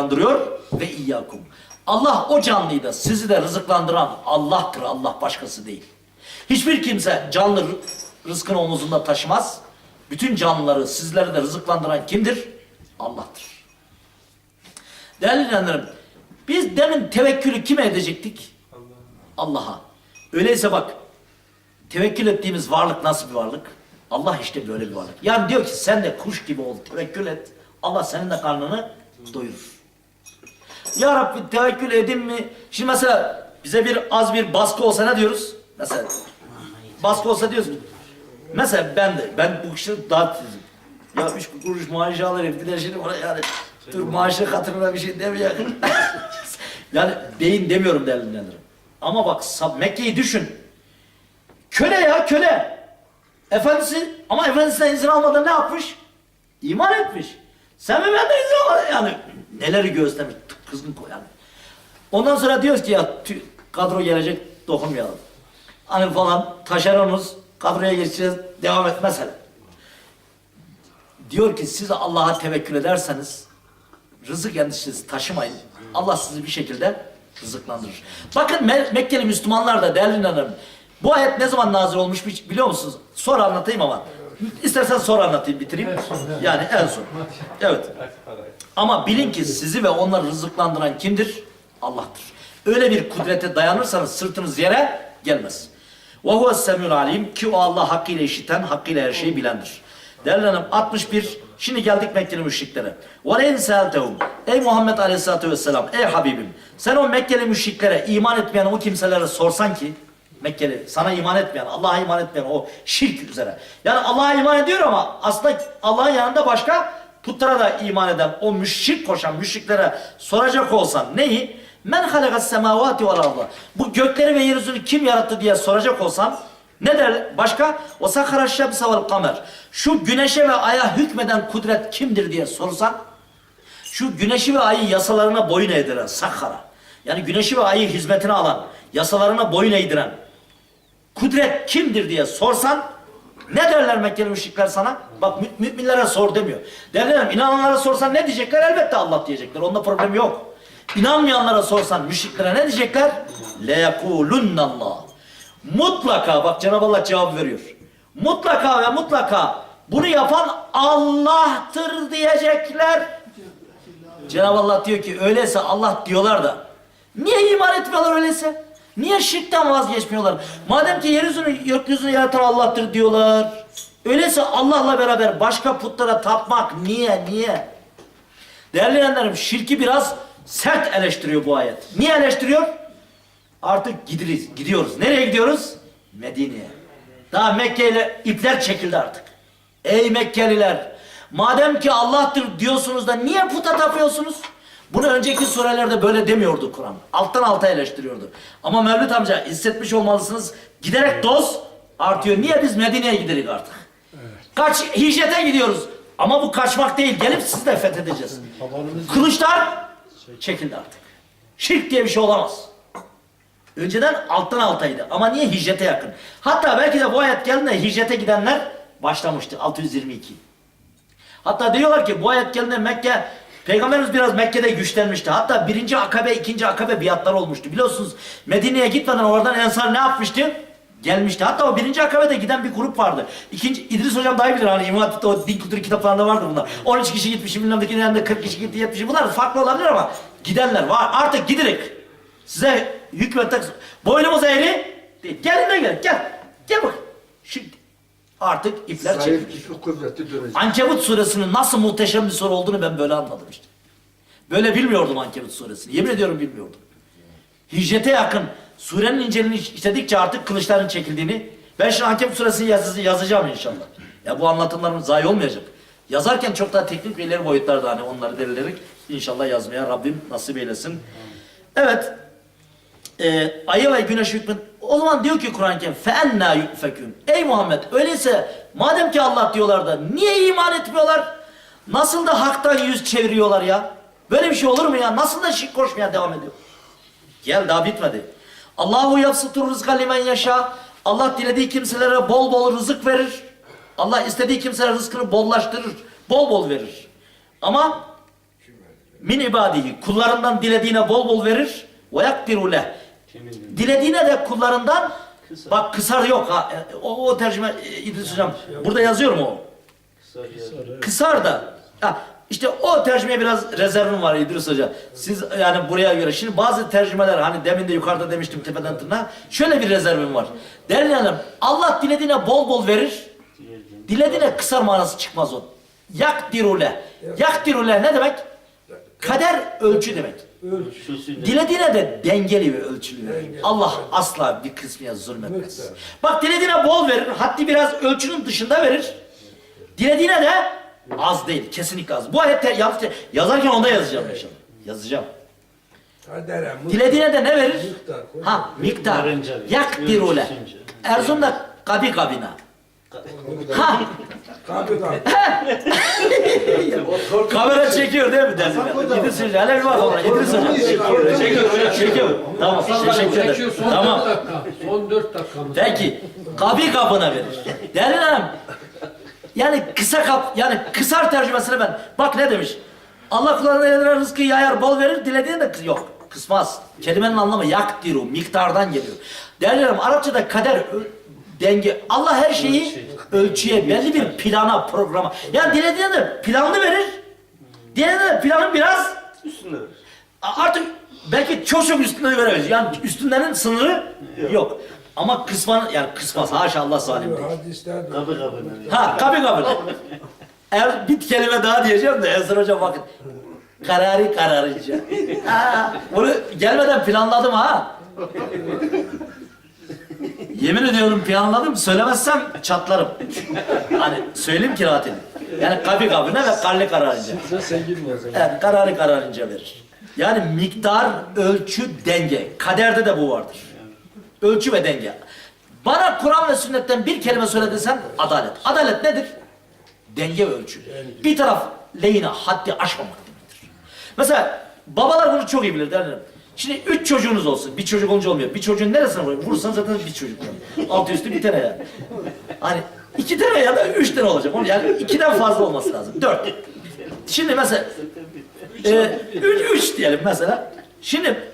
rızıklandırıyor ve iyyakum. Allah o canlıyı da sizi de rızıklandıran Allah'tır. Allah başkası değil. Hiçbir kimse canlı rı- rızkını omuzunda taşımaz. Bütün canlıları sizleri de rızıklandıran kimdir? Allah'tır. Değerli dinleyenlerim, biz demin tevekkülü kime edecektik? Allah'a. Öyleyse bak, tevekkül ettiğimiz varlık nasıl bir varlık? Allah işte böyle bir varlık. Yani diyor ki sen de kuş gibi ol, tevekkül et. Allah senin de karnını doyurur. Ya Rabbi tevekkül edin mi? Şimdi mesela bize bir az bir baskı olsa ne diyoruz? Mesela baskı olsa diyoruz Mesela ben de, ben bu kişi daha tizim. Ya üç kuruş maaş alırım, de şimdi ona yani dur maaşı hatırına bir şey demiyor. yani beyin demiyorum değerli dinleyenlerim. Ama bak Mekke'yi düşün. Köle ya köle. Efendisi ama efendisinden izin almadan ne yapmış? İman etmiş. Sen mi benden izin almadın? Yani neleri göğüslemiş kızgın koy yani. Ondan sonra diyoruz ki ya kadro gelecek dokunmayalım. Hani falan taşeronuz kadroya geçeceğiz devam et mesela. Diyor ki siz Allah'a tevekkül ederseniz rızık endişesi taşımayın. Allah sizi bir şekilde rızıklandırır. Bakın Me- Mekkeli Müslümanlar da değerli inanırım. Bu ayet ne zaman nazil olmuş biliyor musunuz? Sonra anlatayım ama. İstersen sonra anlatayım bitireyim. Yani en son. Evet. Ama bilin ki sizi ve onları rızıklandıran kimdir? Allah'tır. Öyle bir kudrete dayanırsanız sırtınız yere gelmez. Ve huves semül alim ki o Allah hakkıyla işiten, hakkıyla her şeyi bilendir. Değerli hanım 61. Şimdi geldik Mekkeli müşriklere. En seeltehum. Ey Muhammed Aleyhisselatü Vesselam, ey Habibim. Sen o Mekkeli müşriklere, iman etmeyen o kimselere sorsan ki, Mekkeli, sana iman etmeyen, Allah'a iman etmeyen o şirk üzere. Yani Allah'a iman ediyor ama aslında Allah'ın yanında başka putlara da iman eden o müşrik koşan müşriklere soracak olsan neyi? Men halakas semavati vel arda. Bu gökleri ve yeryüzünü kim yarattı diye soracak olsan ne der? Başka? O sakara şemse vel kamer. Şu güneşe ve aya hükmeden kudret kimdir diye sorsan şu güneşi ve ayı yasalarına boyun eğdiren sakhara. Yani güneşi ve ayı hizmetine alan, yasalarına boyun eğdiren kudret kimdir diye sorsan ne derler Mekkeli müşrikler sana? Bak mü- müminlere sor demiyor. Derler inananlara sorsan ne diyecekler? Elbette Allah diyecekler. Onda problem yok. İnanmayanlara sorsan müşriklere ne diyecekler? Le Allah. Mutlaka bak Cenab-ı Allah cevap veriyor. Mutlaka ve mutlaka bunu yapan Allah'tır diyecekler. Cenab-ı Allah diyor ki öyleyse Allah diyorlar da niye iman etmiyorlar öyleyse? Niye şirkten vazgeçmiyorlar? Madem ki yeryüzünü gökyüzünü yaratan Allah'tır diyorlar. Öyleyse Allah'la beraber başka putlara tapmak niye niye? Değerli dinleyenlerim şirki biraz sert eleştiriyor bu ayet. Niye eleştiriyor? Artık gidiriz, gidiyoruz. Nereye gidiyoruz? Medine'ye. Daha Mekke ile ipler çekildi artık. Ey Mekkeliler! Madem ki Allah'tır diyorsunuz da niye puta tapıyorsunuz? Bunu önceki surelerde böyle demiyordu Kur'an. Alttan alta eleştiriyordu. Ama Mevlüt amca hissetmiş olmalısınız. Giderek doz artıyor. Niye biz Medine'ye giderik artık? Kaç hicrete gidiyoruz. Ama bu kaçmak değil. Gelip sizi de fethedeceğiz. Kılıçlar çekildi artık. Şirk diye bir şey olamaz. Önceden alttan altaydı ama niye hicrete yakın? Hatta belki de bu ayet geldiğinde hicrete gidenler başlamıştı 622. Hatta diyorlar ki bu ayet geldiğinde Mekke Peygamberimiz biraz Mekke'de güçlenmişti. Hatta birinci akabe, ikinci akabe biatları olmuştu. Biliyorsunuz Medine'ye gitmeden oradan Ensar ne yapmıştı? Gelmişti. Hatta o birinci akabede giden bir grup vardı. İkinci, İdris hocam daha iyi bilir hani İmam Hatip'te o din kültürü kitaplarında vardı bunlar. 13 kişi gitmiş, bilmem ne yanında 40 kişi gitti, 70 Bunlar farklı olabilir ama gidenler var. Artık gidirek. Size hükmetmek... Boynumuz eğri. Gelin de gel, gel. Gel bak. Şimdi artık ipler. Zayıf güçlü kuvvetli dönecek. Ankebut suresinin nasıl muhteşem bir sure olduğunu ben böyle anladım işte. Böyle bilmiyordum Ankebut suresini. Yemin ediyorum bilmiyordum. Hicrete yakın surenin inceliğini işledikçe artık kılıçların çekildiğini ben şimdi Ankebut suresini yaz- yazacağım inşallah. Ya bu anlatımlarım zayi olmayacak. Yazarken çok daha teknik ve ileri boyutlarda hani onları derilerek inşallah yazmaya Rabbim nasip eylesin. Evet. Ee, ayı ve güneş hükmün o zaman diyor ki Kur'an-ı Kerim فَاَنَّا يُؤْفَكُونَ Ey Muhammed öyleyse madem ki Allah diyorlar da niye iman etmiyorlar? Nasıl da haktan yüz çeviriyorlar ya? Böyle bir şey olur mu ya? Nasıl da şirk koşmaya devam ediyor? Gel daha bitmedi. Allahu yapsıtur rızka limen yaşa. Allah dilediği kimselere bol bol rızık verir. Allah istediği kimselere rızkını bollaştırır. Bol bol verir. Ama min ibadihi kullarından dilediğine bol bol verir ve yakdiru leh. Dilediğine de kullarından bak kısar yok ha. E, O, o tercüme e, İdris hocam. Burada yazıyorum o. Kısar da. Ha, işte o tercümeye biraz rezervim var İdris Hoca. Siz yani buraya göre. Şimdi bazı tercümeler hani demin de yukarıda demiştim tepeden tırnağa. Şöyle bir rezervim var. Değerli hanım Allah dilediğine bol bol verir. Dilediğine kısar manası çıkmaz o. Yakdirule. Yakdirule ne demek? Kader ölçü demek. Dilediğine de dengeli ve ölçülü verir. Allah asla bir kısmına zulmetmez. Bak dilediğine bol verir. Haddi biraz ölçünün dışında verir. Dilediğine de az değil. Kesinlikle az. Bu ayette yaz, yazarken onda yazacağım inşallah. Yazacağım. Mut- Dilediğine de ne verir? Miktar. Ha miktar. Yakdirule. Ölçüsünce. Erzurum'da kabi kabina. Tabii. kamera çekiyor değil mi Hoca hele bir bak ona. Hoca. Çekiyor. Çekiyor. Çekiyor. Tamam. Teşekkür ederim. Tamam. dört dakika. Son dört dakikamız. Peki. Kabi kabına verir. Değerli hanım. Yani kısa kap, yani kısar tercümesine ben. Bak ne demiş. Allah kullarına edilen rızkı yayar, bol verir, dilediğine de yok. Kısmaz. Kelimenin anlamı yakdiru, miktardan geliyor. Değerli Arapçada kader, denge. Allah her şeyi ölçüye, belli bir plana, programa. Yani dilediğine de planlı verir. Dilediğine de planın biraz Üstünde ver. A- Artık belki çok çok üstünde veremeyiz. Yani üstünlerin sınırı yok. Ama kısman yani kısmaz. Haşa Allah zalim değil. Hadisler de- Kapı kapı. Ha kabul kabul. Er, bir kelime daha diyeceğim de Ensar Hocam bakın. Kararı kararınca. Ha, bunu gelmeden planladım ha. Yemin ediyorum planladım. Söylemezsem çatlarım. Hani söyleyeyim ki rahat edin. Yani kabi kabine ve kalli kararınca. Sen o zaman? Evet, kararı kararınca verir. Yani miktar, ölçü, denge. Kaderde de bu vardır. Ölçü ve denge. Bana Kur'an ve sünnetten bir kelime söylediysen adalet. Adalet nedir? Denge ve ölçü. Bir taraf lehine haddi aşmamak demektir. Mesela babalar bunu çok iyi bilir derler. Şimdi üç çocuğunuz olsun. Bir çocuk olunca olmuyor. Bir çocuğun neresine vuruyor? Vurursan zaten bir çocuk. Yani. Altı üstü bir tane yani. Hani iki tane ya da üç tane olacak. Onun Yani ikiden fazla olması lazım. Dört. Şimdi mesela ee, üç, üç diyelim mesela. Şimdi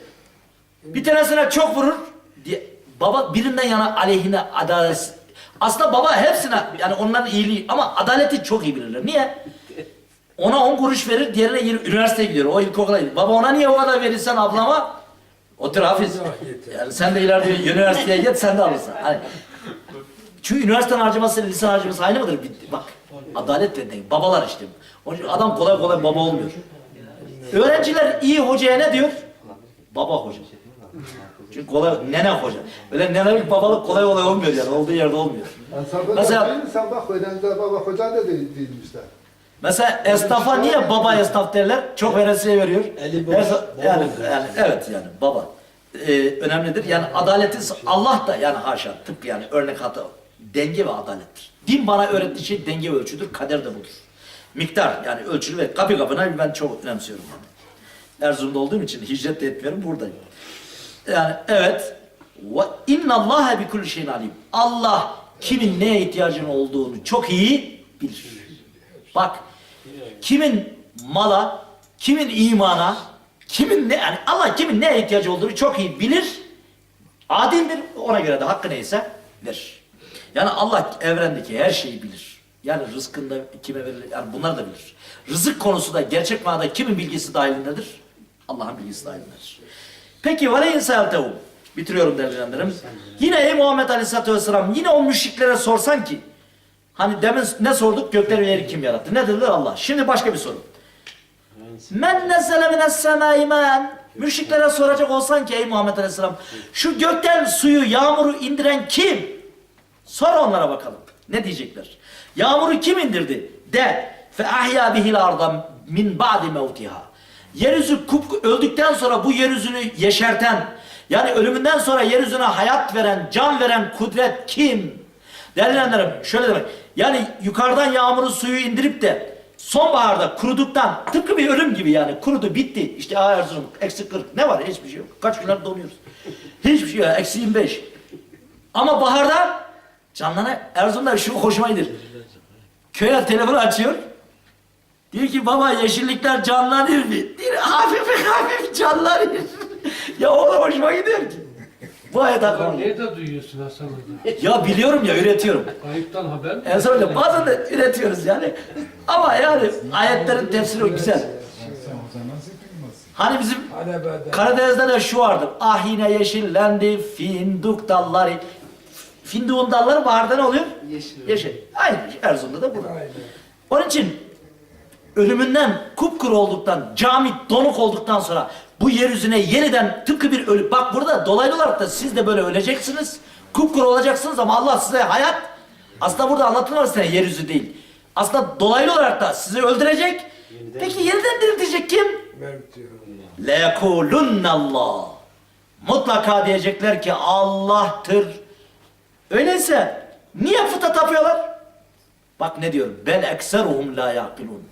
bir tanesine çok vurur diye baba birinden yana aleyhine adalet aslında baba hepsine yani onların iyiliği ama adaleti çok iyi bilirler. Niye? Ona on kuruş verir, diğerine yirmi, üniversiteye gidiyor. O ilkokula gidiyor. Baba ona niye o kadar verirsen ablama? Otur Hafiz. Yani sen de ileride üniversiteye git sen de alırsın. Hani, çünkü üniversitenin harcaması lisan harcaması aynı mıdır? Bitti. Bak adalet ve. Babalar işte. Adam kolay kolay baba olmuyor. Öğrenciler iyi hocaya ne diyor? Baba hoca. Çünkü kolay, nene hoca. Öyle nenelik babalık kolay kolay olmuyor yani. Olduğu yerde olmuyor. Mesela, Mesela- sen bak öğrenciler baba hoca da değil, değilmişler. Mesela esnafa niye baba esnaf derler? Çok veresiye veriyor. Eli Her- baba yani, yani evet yani baba. Ee, önemlidir. Yani adaleti Allah da yani haşa tıpkı yani örnek hata denge ve adalettir. Din bana öğrettiği şey denge ve ölçüdür. Kader de budur. Miktar yani ölçülü ve kapı kapına ben çok önemsiyorum yani. Erzurum'da olduğum için hicret de etmiyorum buradayım. Yani evet. Ve inna Allah bi kulli şeyin alim. Allah kimin neye ihtiyacının olduğunu çok iyi bilir. Bak kimin mala, kimin imana, kimin ne yani Allah kimin neye ihtiyacı olduğunu çok iyi bilir. Adildir. Ona göre de hakkı neyse verir. Yani Allah evrendeki her şeyi bilir. Yani rızkında kime verilir, yani bunlar da bilir. Rızık konusu da gerçek manada kimin bilgisi dahilindedir? Allah'ın bilgisi dahilindedir. Peki vale insaltehum. Bitiriyorum değerli Yine ey Muhammed Aleyhisselatü Vesselam yine o müşriklere sorsan ki hani demin ne sorduk? Gökleri ve yeri kim yarattı? Ne dediler? Allah. Şimdi başka bir soru. Men nezzele mines. Müşriklere soracak olsan ki ey Muhammed Aleyhisselam şu gökten suyu, yağmuru indiren kim? Sor onlara bakalım. Ne diyecekler? Yağmuru kim indirdi? De fe ahya bihil arda min ba'di mevtiha. Yeryüzü kup öldükten sonra bu yeryüzünü yeşerten yani ölümünden sonra yeryüzüne hayat veren, can veren kudret kim? Değerli dinleyenlerim, şöyle demek. Yani yukarıdan yağmuru suyu indirip de sonbaharda kuruduktan tıpkı bir ölüm gibi yani kurudu bitti. İşte Erzurum eksi 40 ne var hiçbir şey yok. Kaç günler donuyoruz. Hiçbir şey yok eksi 25. Ama baharda canlana Erzurum'da şu hoşuma gider. Köye telefonu açıyor. Diyor ki baba yeşillikler canlanır mı? Diyor hafif hafif canlanır. ya o da hoşuma gidiyor ki. Bu aklıma geliyor. Nerede duyuyorsun Hasan Hoca? Ya biliyorum ya üretiyorum. Kayıptan haber mi? En sonunda bazen de üretiyoruz yani. Ama yani ayetlerin tefsiri güzel. Hani bizim. Karadeniz'de de şu vardır. Ahine yeşillendi finduk dalları. Finduğun dalları baharda ne oluyor? Yeşil. Yeşil. Aynı. Erzurum'da da bu. Onun için ölümünden kupkuru olduktan, cami donuk olduktan sonra bu yeryüzüne yeniden tıpkı bir ölü... Bak burada dolaylı olarak da siz de böyle öleceksiniz. Kupkuru olacaksınız ama Allah size hayat... Aslında burada anlatılmıyor size yeryüzü değil. Aslında dolaylı olarak da sizi öldürecek. Peki yeniden diriltecek kim? Ben bitiyorum. Allah. Mutlaka diyecekler ki Allah'tır. Öyleyse niye puta tapıyorlar? Bak ne diyor? Bel ekseruhum la yaqilun.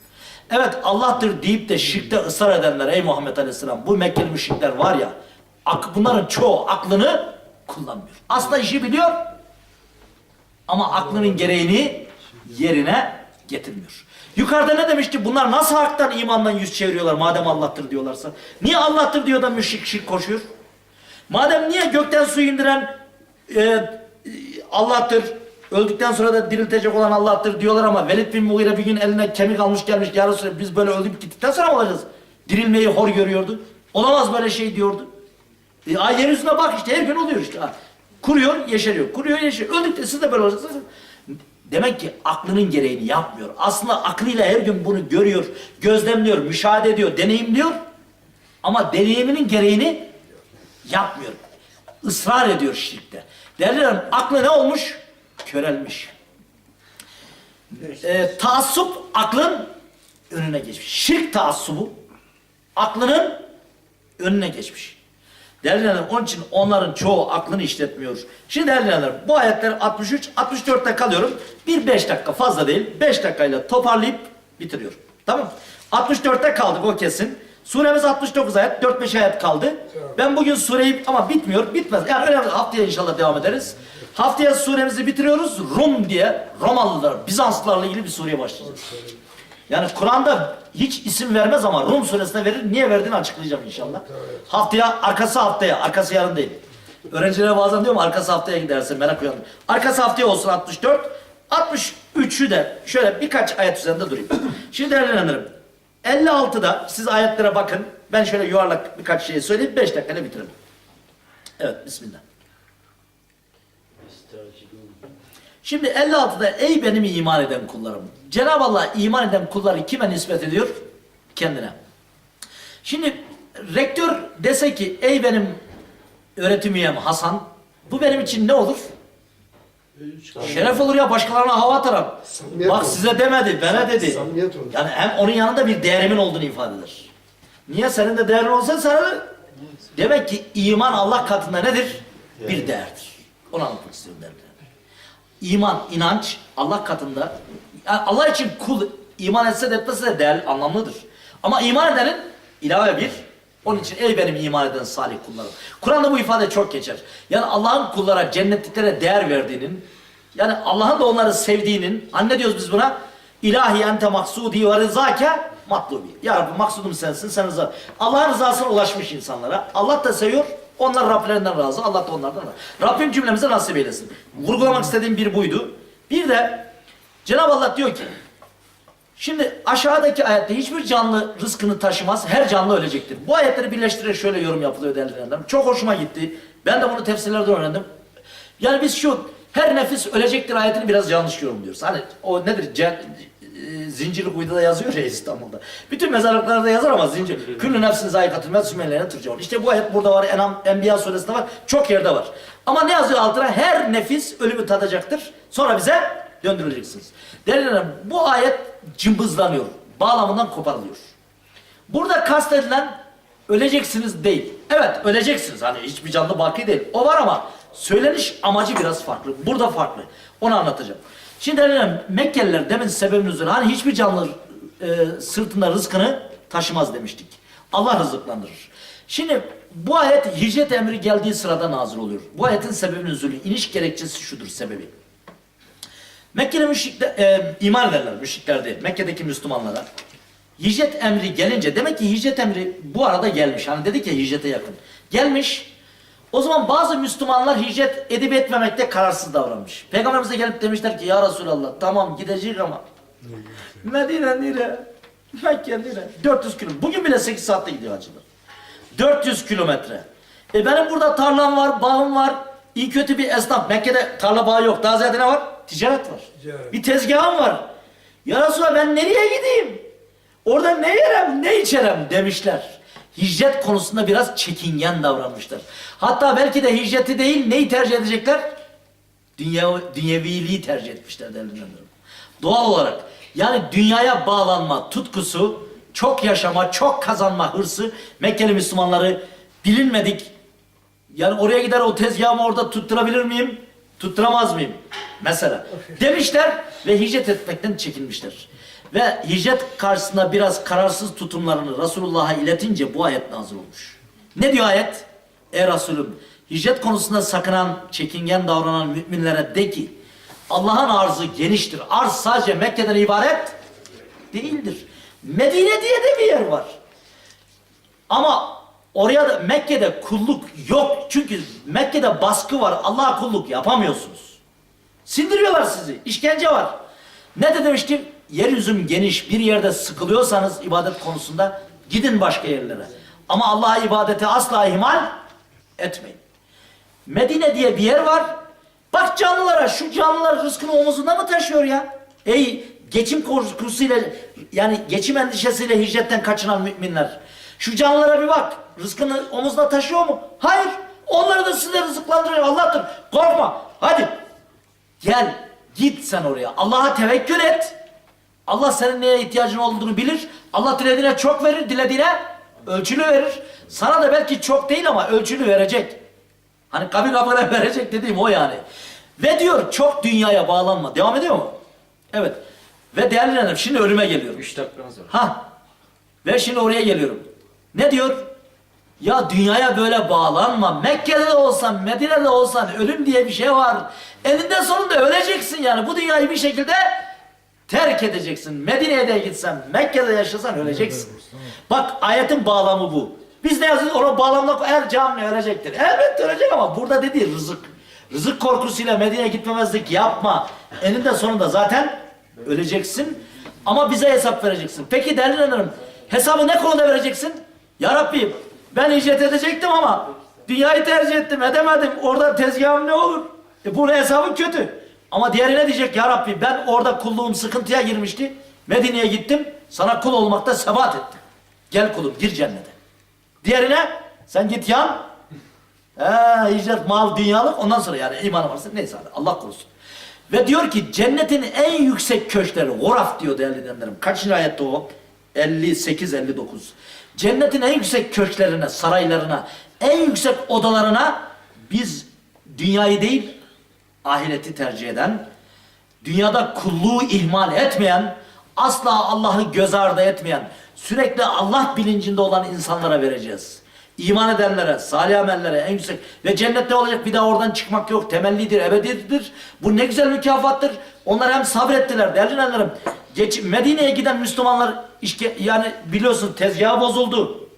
Evet Allah'tır deyip de şirkte ısrar edenler ey Muhammed Aleyhisselam bu Mekkeli müşrikler var ya bunların çoğu aklını kullanmıyor. Aslında işi biliyor ama aklının gereğini yerine getirmiyor. Yukarıda ne demişti? Bunlar nasıl haktan imandan yüz çeviriyorlar madem Allah'tır diyorlarsa? Niye Allah'tır diyor da müşrik şirk koşuyor? Madem niye gökten su indiren e, e, Allah'tır, öldükten sonra da diriltecek olan Allah'tır diyorlar ama Velid bin Mughire bir gün eline kemik almış gelmiş ya Resulallah biz böyle öldük gittikten sonra mı olacağız? Dirilmeyi hor görüyordu. Olamaz böyle şey diyordu. E, ay yeryüzüne bak işte her gün oluyor işte. Kuruyor, yeşeriyor. Kuruyor, yeşeriyor. Öldük de siz de böyle olacaksınız. Demek ki aklının gereğini yapmıyor. Aslında aklıyla her gün bunu görüyor, gözlemliyor, müşahede ediyor, deneyimliyor. Ama deneyiminin gereğini yapmıyor. Israr ediyor şirkte. Hanım, aklı ne olmuş? Körelmiş. E, taassup aklın önüne geçmiş. Şirk taassubu aklının önüne geçmiş. Değerli onun için onların çoğu aklını işletmiyor. Şimdi değerli bu ayetler 63, 64'te kalıyorum. Bir 5 dakika fazla değil, 5 dakikayla toparlayıp bitiriyorum. Tamam 64'te kaldık o kesin. Suremiz 69 ayet, 4-5 ayet kaldı. Ben bugün sureyi ama bitmiyor, bitmez. Yani önemli haftaya inşallah devam ederiz. Haftaya suremizi bitiriyoruz. Rum diye Romalılar, Bizanslılarla ilgili bir sureye başlayacağız. Yani Kur'an'da hiç isim vermez ama Rum suresine verir. Niye verdiğini açıklayacağım inşallah. Haftaya, arkası haftaya, arkası yarın değil. Öğrencilere bazen diyorum arkası haftaya gidersin merak uyandım. Arkası haftaya olsun 64. 63'ü de şöyle birkaç ayet üzerinde durayım. Şimdi değerlendiririm. 56'da siz ayetlere bakın. Ben şöyle yuvarlak birkaç şey söyleyip 5 dakikada bitiririm. Evet, Bismillah. Şimdi 56'da ey benim iman eden kullarım. Cenab-ı Allah iman eden kulları kime nispet ediyor? Kendine. Şimdi rektör dese ki ey benim öğretim üyem Hasan bu benim için ne olur? Şeref olur ya başkalarına hava atarım. Samimiyet Bak olur. size demedi, bana dedi. Samimiyet olur. Yani hem onun yanında bir değerimin olduğunu ifade eder. Niye senin de değerin olsa sana Demek ki iman Allah katında nedir? Bir değerdir. Onu anlatmak istiyorum derler. İman, inanç Allah katında yani Allah için kul iman etse de etmese de değerli, anlamlıdır. Ama iman edenin ilave bir onun için ey benim iman eden salih kullarım. Kur'an'da bu ifade çok geçer. Yani Allah'ın kullara cennetliklere değer verdiğinin yani Allah'ın da onları sevdiğinin hani ne diyoruz biz buna? İlahi ente maksudi ve rızake matlubi. Ya Rabbi maksudum sensin, sen rıza. Allah'ın rızasına ulaşmış insanlara. Allah da seviyor, onlar Rablerinden razı, Allah da onlardan razı. Rabbim cümlemize nasip eylesin. Vurgulamak istediğim bir buydu. Bir de Cenab-ı Allah diyor ki, Şimdi aşağıdaki ayette hiçbir canlı rızkını taşımaz, her canlı ölecektir. Bu ayetleri birleştirerek şöyle yorum yapılıyor değerli dinleyenlerim. Çok hoşuma gitti. Ben de bunu tefsirlerden öğrendim. Yani biz şu her nefis ölecektir ayetini biraz yanlış yorumluyoruz. Hani o nedir? Ce, e, zincirli kuyuda da yazıyor ya İstanbul'da. Bütün mezarlıklarda yazar ama zincir. Küllü nefsin zayikatül mevt sümeylerine tırcaun. İşte bu ayet burada var. Enam, Enbiya suresinde var. Çok yerde var. Ama ne yazıyor altına? Her nefis ölümü tadacaktır. Sonra bize döndürüleceksiniz. Dinleyenlerim, bu ayet cımbızlanıyor. Bağlamından koparılıyor. Burada kastedilen öleceksiniz değil. Evet öleceksiniz. Hani hiçbir canlı baki değil. O var ama söyleniş amacı biraz farklı. Burada farklı. Onu anlatacağım. Şimdi değerli Mekkeliler demin sebebin üzerine hani hiçbir canlı e, sırtında rızkını taşımaz demiştik. Allah rızıklandırır. Şimdi bu ayet hicret emri geldiği sırada nazil oluyor. Bu ayetin sebebinin üzülü, iniş gerekçesi şudur sebebi. Mekke'de müşrikler, e, iman ederler, müşrikler değil. Mekke'deki Müslümanlara. Hicret emri gelince demek ki hicret emri bu arada gelmiş. Hani dedik ya hicrete yakın. Gelmiş. O zaman bazı Müslümanlar hicret edip etmemekte kararsız davranmış. Peygamberimize gelip demişler ki ya Resulallah tamam gidecek ama Medine nere? Mekke nere? 400 kilometre. Bugün bile 8 saatte gidiyor hacılar. 400 kilometre. E benim burada tarlam var, bağım var. İyi kötü bir esnaf. Mekke'de tarla bağı yok. Daha ziyade ne var? Ticaret var. Ticaret. Bir tezgahım var. Ya Resulallah ben nereye gideyim? Orada ne yerim, ne içerim demişler. Hicret konusunda biraz çekingen davranmışlar. Hatta belki de hicreti değil neyi tercih edecekler? Dünya, dünyeviliği tercih etmişler dinleyenlerim. Doğal olarak yani dünyaya bağlanma tutkusu, çok yaşama, çok kazanma hırsı Mekkeli Müslümanları bilinmedik. Yani oraya gider o tezgahımı orada tutturabilir miyim? Tutturamaz mıyım? Mesela. Demişler ve hicret etmekten çekinmişler. Ve hicret karşısında biraz kararsız tutumlarını Resulullah'a iletince bu ayet nazil olmuş. Ne diyor ayet? Ey Resulüm hicret konusunda sakınan, çekingen davranan müminlere de ki Allah'ın arzı geniştir. Arz sadece Mekke'den ibaret değildir. Medine diye de bir yer var. Ama oraya da Mekke'de kulluk yok. Çünkü Mekke'de baskı var. Allah'a kulluk yapamıyorsunuz. Sindiriyorlar sizi. İşkence var. Ne de demiştim? Yeryüzüm geniş. Bir yerde sıkılıyorsanız ibadet konusunda gidin başka yerlere. Ama Allah'a ibadeti asla ihmal etmeyin. Medine diye bir yer var. Bak canlılara, şu canlılar rızkını omuzunda mı taşıyor ya? Ey geçim korkusuyla, yani geçim endişesiyle hicretten kaçınan müminler. Şu canlılara bir bak. Rızkını omuzda taşıyor mu? Hayır. Onları da size rızıklandırıyor. Allah'tır. Korkma. Hadi. Gel. Git sen oraya. Allah'a tevekkül et. Allah senin neye ihtiyacın olduğunu bilir. Allah dilediğine çok verir, dilediğine ölçülü verir. Sana da belki çok değil ama ölçülü verecek. Hani kabir kabire verecek dediğim o yani. Ve diyor çok dünyaya bağlanma. Devam ediyor mu? Evet. Ve değerli dinleyenlerim şimdi ölüme geliyorum. 3 dakikamız var. Ha. Ve şimdi oraya geliyorum. Ne diyor? Ya dünyaya böyle bağlanma. Mekke'de de olsan, Medine'de olsan ölüm diye bir şey var. Eninde sonunda öleceksin yani. Bu dünyayı bir şekilde terk edeceksin. Medine'ye de gitsen, Mekke'de yaşasan öleceksin. Bak ayetin bağlamı bu. Biz ne yazıyoruz? Ona bağlamına her canlı ölecektir. Elbette ölecek ama burada dediği rızık. Rızık korkusuyla Medine'ye gitmemezlik yapma. Eninde sonunda zaten öleceksin. Ama bize hesap vereceksin. Peki değerli dinleyenlerim, hesabı ne konuda vereceksin? Ya Rabbi ben hicret edecektim ama dünyayı tercih ettim edemedim. Orada tezgahım ne olur? E bunun hesabı kötü. Ama diğeri ne diyecek? Ya Rabbi ben orada kulluğum sıkıntıya girmişti. Medine'ye gittim. Sana kul olmakta sebat ettim. Gel kulum gir cennete. Diğerine sen git yan. Ee, hicret mal dünyalık ondan sonra yani imanı varsa neyse Allah korusun. Ve diyor ki cennetin en yüksek köşkleri Goraf diyor değerli dinleyenlerim. Kaçıncı ayette o? 58-59. Cennetin en yüksek köşklerine, saraylarına, en yüksek odalarına biz dünyayı değil ahireti tercih eden, dünyada kulluğu ihmal etmeyen, asla Allah'ı göz ardı etmeyen, sürekli Allah bilincinde olan insanlara vereceğiz. İman edenlere, salih amellere en yüksek ve cennette olacak bir daha oradan çıkmak yok. Temellidir, ebedidir. Bu ne güzel mükafattır. Onlar hem sabrettiler değerli dinleyenlerim. Geç, Medine'ye giden Müslümanlar işke, yani biliyorsun tezgahı bozuldu.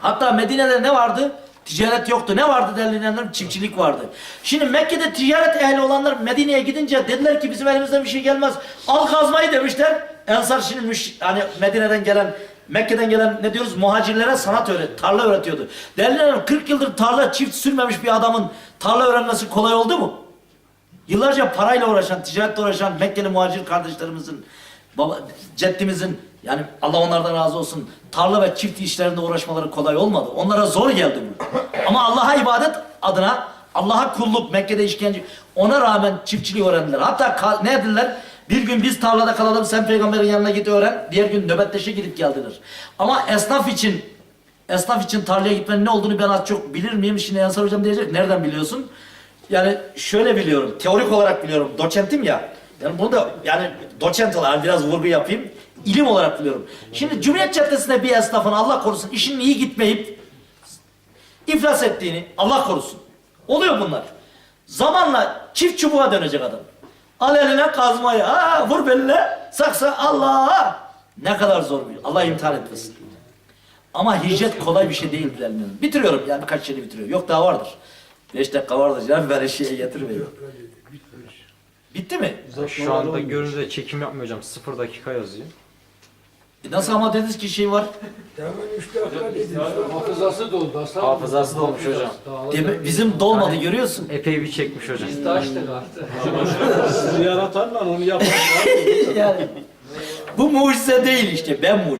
Hatta Medine'de ne vardı? Ticaret yoktu. Ne vardı değerli dinleyenlerim? Çiftçilik vardı. Şimdi Mekke'de ticaret ehli olanlar Medine'ye gidince dediler ki bizim elimizden bir şey gelmez. Al kazmayı demişler. Ensar şimdi hani Medine'den gelen Mekke'den gelen ne diyoruz? Muhacirlere sanat öğret, tarla öğretiyordu. Değerli dinleyenlerim 40 yıldır tarla çift sürmemiş bir adamın tarla öğrenmesi kolay oldu mu? Yıllarca parayla uğraşan, ticaretle uğraşan Mekkeli muhacir kardeşlerimizin, baba, ceddimizin yani Allah onlardan razı olsun tarla ve çift işlerinde uğraşmaları kolay olmadı. Onlara zor geldi bu. Ama Allah'a ibadet adına Allah'a kulluk Mekke'de işkence ona rağmen çiftçiliği öğrendiler. Hatta ne dediler? Bir gün biz tarlada kalalım sen peygamberin yanına git öğren. Diğer gün nöbetleşe gidip geldiler. Ama esnaf için esnaf için tarlaya gitmenin ne olduğunu ben az çok bilir miyim? Şimdi Ensar hocam diyecek nereden biliyorsun? Yani şöyle biliyorum, teorik olarak biliyorum, doçentim ya. Yani bunu da yani doçent olarak biraz vurgu yapayım. İlim olarak biliyorum. Şimdi Cumhuriyet Caddesi'nde bir esnafın Allah korusun işinin iyi gitmeyip iflas ettiğini Allah korusun. Oluyor bunlar. Zamanla çift çubuğa dönecek adam. Al eline kazmayı, ha, vur beline, saksa Allah. Ne kadar zor bir Allah imtihan etmesin. Ama hicret kolay bir şey değil Hanım. Bitiriyorum yani birkaç yeri bitiriyor. Yok daha vardır. Beş dakika vardır canım ben eşeğe getirmeyin. Bitti mi? Şu anda görüntüde çekim yapmıyor hocam. 0 dakika yazıyor. E nasıl ama dediniz ki şey var. Tamam üç dakika dedim. Hafızası doldu. Aslan. Hafızası dolmuş hocam. Deme- bizim dolmadı görüyorsun. Epey bir çekmiş hocam. Biz de açtık artık. Sizi yaratanla onu yapan yani bu mucize değil işte ben mucize.